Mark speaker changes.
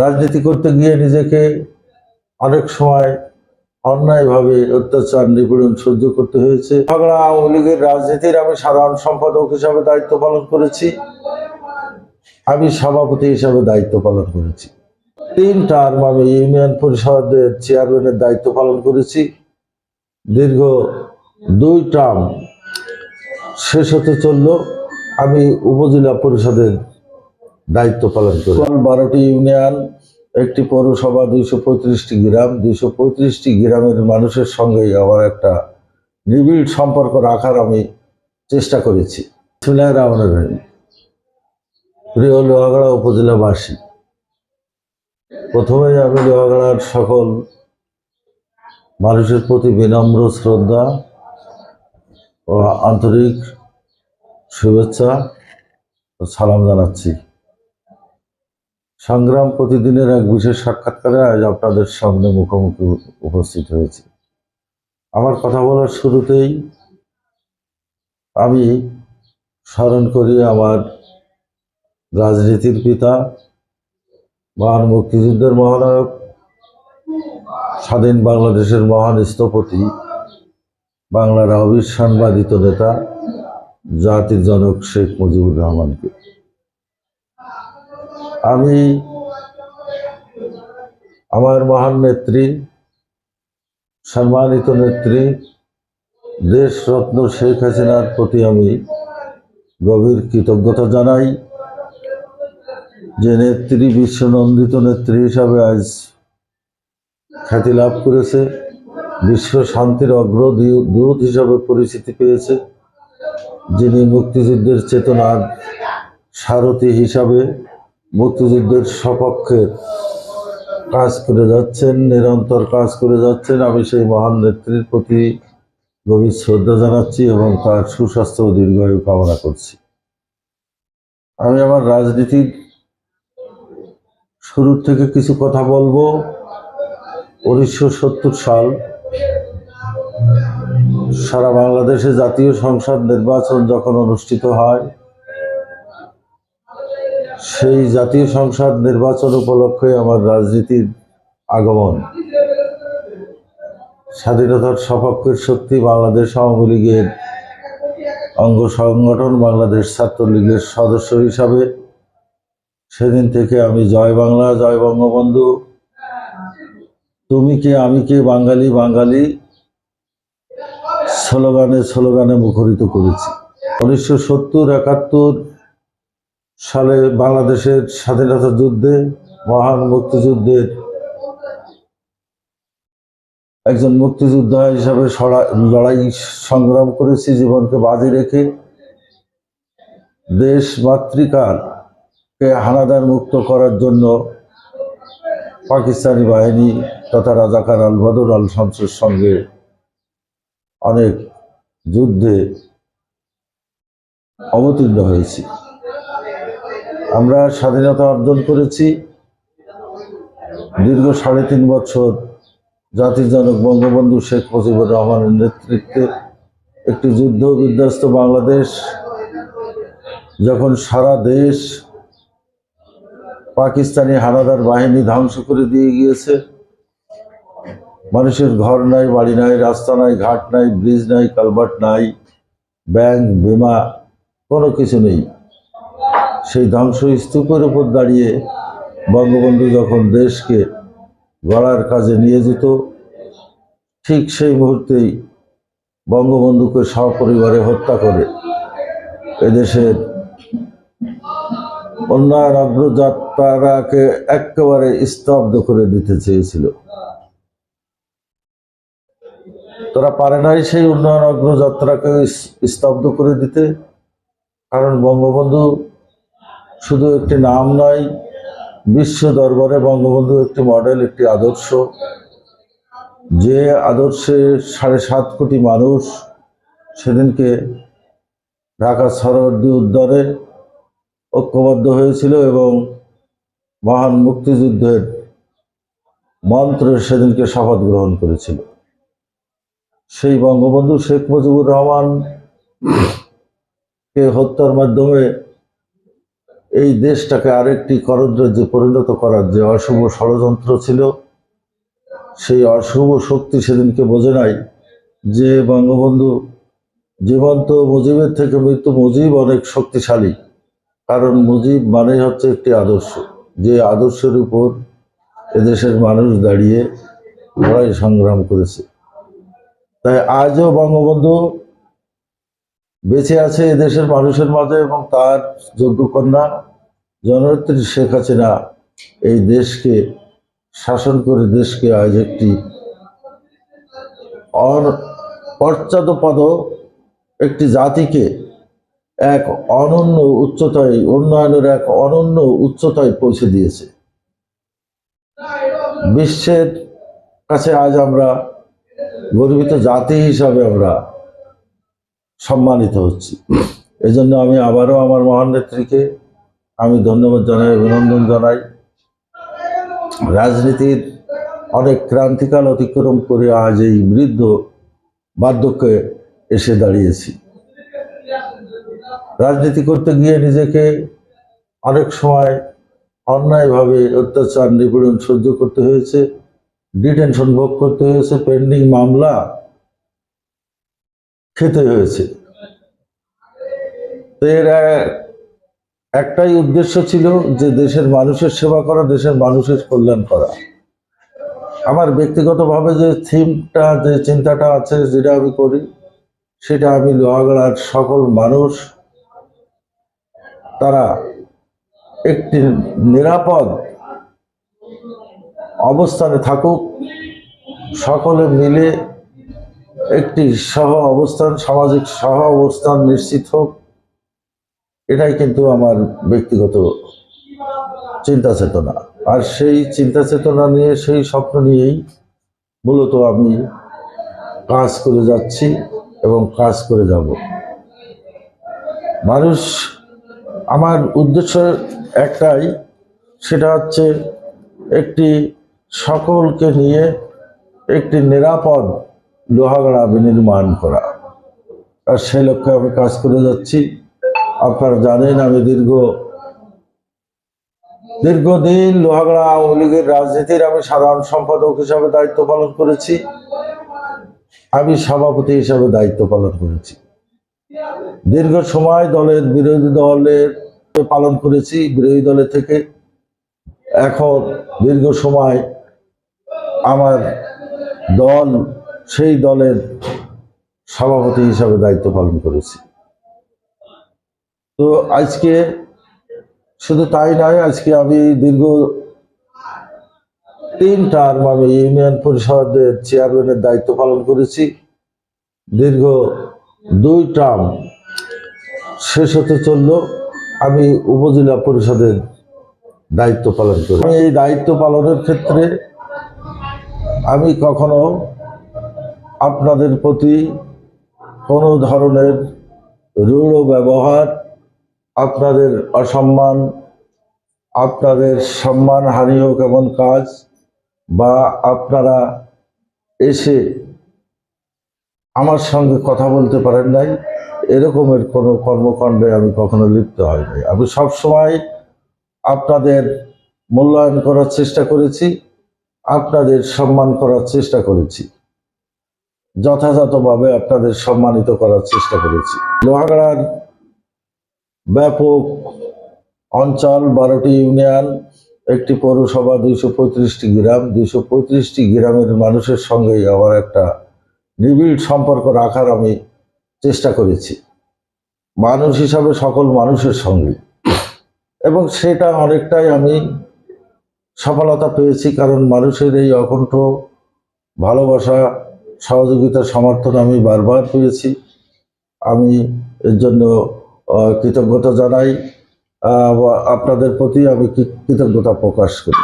Speaker 1: রাজনীতি করতে গিয়ে নিজেকে অনেক সময় অন্যায়ভাবে অত্যাচার, নিপীড়ন সহ্য করতে হয়েছে। ঝগড়া আওয়ামী লীগের রাজনীতির আমি সাধারণ সম্পাদক হিসাবে দায়িত্ব পালন করেছি। আমি সভাপতি হিসাবে দায়িত্ব পালন করেছি। তিন টার্ম আমি ইউনিয়ন পরিষদের চেয়ারম্যানের দায়িত্ব পালন করেছি। দীর্ঘ দুই টার্ম শেষ হতে চলল। আমি উপজেলা পরিষদের দায়িত্ব পালন করি। বারোটি ইউনিয়ন, একটি পৌরসভা, দুইশো পঁয়ত্রিশটি গ্রাম। দুইশো পঁয়ত্রিশটি গ্রামের মানুষের সঙ্গেই আমার একটা নিবিড় সম্পর্ক রাখার আমি চেষ্টা করেছি। রহমানির রহিম। প্রিয় লোহাগড়া উপজেলাবাসী প্রথমেই আমি লোহাগড়ার সকল মানুষের প্রতি বিনম্র শ্রদ্ধা ও আন্তরিক শুভেচ্ছা ও সালাম জানাচ্ছি। সংগ্রাম প্রতিদিনের এক বিশেষ সাক্ষাৎকারে আজ আপনাদের সামনে মুখোমুখি উপস্থিত হয়েছে। আমার কথা বলার শুরুতেই আমি স্মরণ করি আমার রাজনীতির পিতা, মহান মুক্তিযুদ্ধের মহানায়ক, স্বাধীন বাংলাদেশের মহান স্থপতি, বাংলার অবিসংবাদিত নেতা, জাতির জনক শেখ মুজিবুর রহমানকে। আমি আমার মহান নেত্রী, সম্মানিত নেত্রী, দেশরত্ন শেখ হাসিনার প্রতি আমি গভীর কৃতজ্ঞতা জানাই যে নেত্রী, বিশ্বনন্দিত নেত্রী হিসাবে আজ খ্যাতি লাভ করেছে, বিশ্ব শান্তির অগ্রদূত হিসাবে পরিচিতি পেয়েছে, যিনি মুক্তিযুদ্ধের চেতনার সারথী হিসাবে মুক্তিযুদ্ধের সপক্ষে কাজ করে যাচ্ছেন, নিরন্তর কাজ করে যাচ্ছেন। আমি সেই মহান নেত্রীর প্রতি গভীর শ্রদ্ধা জানাচ্ছি এবং তার সুস্বাস্থ্য ও দীর্ঘায়ু কামনা করছি। আমি আমার রাজনীতির শুরুর থেকে কিছু কথা বলব। উনিশশো সত্তর সাল সারা বাংলাদেশে জাতীয় সংসদ নির্বাচন যখন অনুষ্ঠিত হয় সেই জাতীয় সংসদ নির্বাচন উপলক্ষে আমার রাজনীতির আগমন, স্বাধীনতার সপক্ষের শক্তি বাংলাদেশ আওয়ামী লীগের অঙ্গ সংগঠন, বাংলাদেশ ছাত্রলীগের সদস্য হিসাবে সেদিন থেকে আমি জয় বাংলা, জয় বঙ্গবন্ধু। তুমি কে, আমি কে, বাঙালি বাঙালি স্লোগানে স্লোগানে মুখরিত করেছি। উনিশশো সত্তর, একাত্তর সালে বাংলাদেশের স্বাধীনতা যুদ্ধে, মহান মুক্তিযুদ্ধের একজন মুক্তিযোদ্ধা হিসাবে লড়াই সংগ্রাম করেছি জীবনকে বাজি রেখে দেশ মাতৃকাকে হানাদার মুক্ত করার জন্য পাকিস্তানি বাহিনী তথা রাজাকার আল বদর আল শামসের সঙ্গে অনেক যুদ্ধে অবতীর্ণ হয়েছি। আমরা স্বাধীনতা অর্জন করেছি। দীর্ঘ সাড়ে তিন বছর জাতির জনক বঙ্গবন্ধু শেখ মুজিবুর রহমানের নেতৃত্বে একটি যুদ্ধ বিধ্বস্ত বাংলাদেশ, যখন সারা দেশ পাকিস্তানি হানাদার বাহিনী ধ্বংস করে দিয়ে গিয়েছে। মানুষের ঘর নাই, বাড়ি নাই, রাস্তা নাই, ঘাট নাই, ব্রিজ নাই, কালভার্ট নাই, ব্যাংক, বিমা, কোনো কিছু নেই। সেই ধ্বংস স্তূপের উপর দাঁড়িয়ে বঙ্গবন্ধু যখন দেশকে গড়ার কাজে নিয়ে যেত, ঠিক সেই মুহূর্তেই বঙ্গবন্ধুকে সপরিবারে হত্যা করে এদেশের উন্নয়ন অগ্রযাত্রাকে একেবারে স্তব্ধ করে দিতে চেয়েছিল। তারা পারে নাই সেই উন্নয়ন অগ্রযাত্রাকে স্তব্ধ করে দিতে, কারণ বঙ্গবন্ধু শুধু একটি নাম নয়, বিশ্ব দরবারে বঙ্গবন্ধু একটি মডেল একটি আদর্শ। যে আদর্শে সাড়ে সাত কোটি মানুষ সেদিনকে ঢাকা সরহদ্দি উদ্যানে ঐক্যবদ্ধ হয়েছিল এবং মহান মুক্তিযুদ্ধের মন্ত্রে সেদিনকে শপথ গ্রহণ করেছিল। সেই বঙ্গবন্ধু শেখ মুজিবুর রহমান কে হত্যার মাধ্যমে এই দেশটাকে আরেকটি করদ্রাজ্যে পরিণত করার যে অশুভ ষড়যন্ত্র ছিল, সেই অশুভ শক্তি সেদিনকে বোঝে নাই। যে বঙ্গবন্ধু জীবন্ত মুজিবের থেকে মৃত্যু মুজিব অনেক শক্তিশালী। কারণ মুজিব মানেই হচ্ছে একটি আদর্শ। যে আদর্শের উপর এদেশের মানুষ দাঁড়িয়ে লড়াই সংগ্রাম করেছে। তাই আজও বঙ্গবন্ধু বেঁচে আছে এদেশের মানুষের মাঝে এবং তার যোগ্য কন্যা জননেত্রী শেখ হাসিনা এই দেশকে শাসন করে দেশকে আজ একটি পদ একটি জাতিকে এক অনন্য উচ্চতায়, উন্নয়নের এক অনন্য উচ্চতায় পৌঁছে দিয়েছে। বিশ্বের কাছে আজ আমরা গর্বিত জাতি হিসাবে আমরা সম্মানিত হচ্ছি। এজন্য আমি আবারও আমার মহান নেত্রীকে আমি ধন্যবাদ জানাই, অভিনন্দন জানাই। রাজনীতির অনেক ক্রান্তিকাল অতিক্রম করে আজ এই বৃদ্ধ বার্ধক্যে এসে দাঁড়িয়েছি। রাজনীতি করতে গিয়ে নিজেকে অনেক সময় অন্যায়ভাবে অত্যাচার, নিপীড়ন সহ্য করতে হয়েছে, ডিটেনশন ভোগ করতে হয়েছে, পেন্ডিং মামলা খেতে হয়েছে। এর এক- একটাই উদ্দেশ্য ছিল যে দেশের মানুষের সেবা করা, দেশের মানুষের কল্যাণ করা। আমার ব্যক্তিগতভাবে যে থিমটা, যে চিন্তাটা আছে যেটা আমি করি, সেটা আমি লোহাগড়ার সকল মানুষ, তারা একটি নিরাপদ অবস্থানে থাকুক, সকলে মিলে একটি সহ অবস্থান, সামাজিক সহ অবস্থান নিশ্চিত হোক, এটাই কিন্তু আমার ব্যক্তিগত চিন্তা চেতনা আর সেই চিন্তা চেতনা নিয়ে, সেই স্বপ্ন নিয়েই মূলত আমি কাজ করে যাচ্ছি এবং কাজ করে যাব। মানুষ, আমার উদ্দেশ্য একটাই, সেটা হচ্ছে একটি সকলকে নিয়ে একটি নিরাপদ লোহাগড়া বিনির্মাণ করা। আর সেই লক্ষ্যে আমি কাজ করে যাচ্ছি। আপনারা জানেন আমি দীর্ঘ, দীর্ঘদিন লোহাগড়া আওয়ামী লীগের রাজনীতির আমি সাধারণ সম্পাদক হিসাবে দায়িত্ব পালন করেছি। আমি সভাপতি হিসাবে দায়িত্ব পালন করেছি। দীর্ঘ সময় দলের বিরোধী দলের পালন করেছি। বিরোধী দলের থেকে এখন দীর্ঘ সময় আমার দল সেই দলের সভাপতি হিসাবে দায়িত্ব পালন করেছি। তো আজকে শুধু তাই নয়, আজকে আমি দীর্ঘ তিন টার্ম আমি ইউনিয়ন পরিষদের চেয়ারম্যানের দায়িত্ব পালন করেছি। দীর্ঘ দুই টার্ম শেষ হতে চলল, আমি উপজেলা পরিষদের দায়িত্ব পালন করি আমি এই দায়িত্ব পালনের ক্ষেত্রে আমি কখনো আপনাদের প্রতি কোনো ধরনের রূঢ় ব্যবহার, আপনাদের অসম্মান, আপনাদের সম্মান হানি হোক এমন কাজ বা আপনারা এসে আমার সঙ্গে কথা বলতে পারেন নাই, এরকমের কোনো কর্মকাণ্ডে আমি কখনো লিপ্ত হই নাই আমি সবসময় আপনাদের মূল্যায়ন করার চেষ্টা করেছি, আপনাদের সম্মান করার চেষ্টা করেছি। যথাযথভাবে আপনাদের সম্মানিত করার চেষ্টা করেছি। লোহাগড়ার ব্যাপক অঞ্চল বারোটি ইউনিয়ন, একটি পৌরসভা দুইশো পঁয়ত্রিশটি গ্রাম। দুইশো পঁয়ত্রিশটি গ্রামের মানুষের সঙ্গেই আমার একটা নিবিড় সম্পর্ক রাখার আমি চেষ্টা করেছি। মানুষ হিসাবে সকল মানুষের সঙ্গে এবং সেটা অনেকটাই আমি সফলতা পেয়েছি, কারণ মানুষের এই অকণ্ঠ ভালোবাসা সহযোগিতা সমর্থন আমি বারবার পেয়েছি। আমি এর জন্য কৃতজ্ঞতা জানাই। আপনাদের প্রতি আমি কৃতজ্ঞতা প্রকাশ করি।